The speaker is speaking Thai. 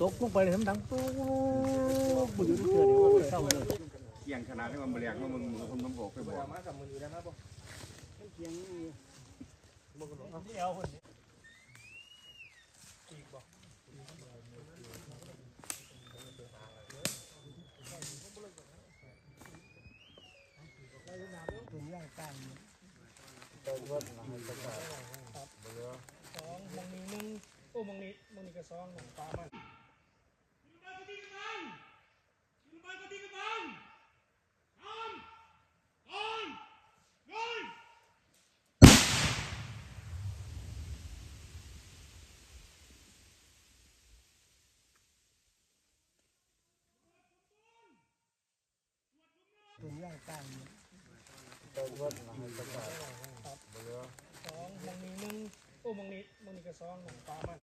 ตกลงไปเลยทำดังตู้บุญเกิดเลยเศร้าเลยเกี่ยงขนาดที่มันเบลียงว่ามึงมึงคนน้ำโขกไปบอก สองมองนี้หนึ่งโอ้มองนี้มองนี้ก็สองหลังตามัน องปลามันสองมองนี้หนึ่งโอ้มองนี้มองนี้ก็สองมองปลามัน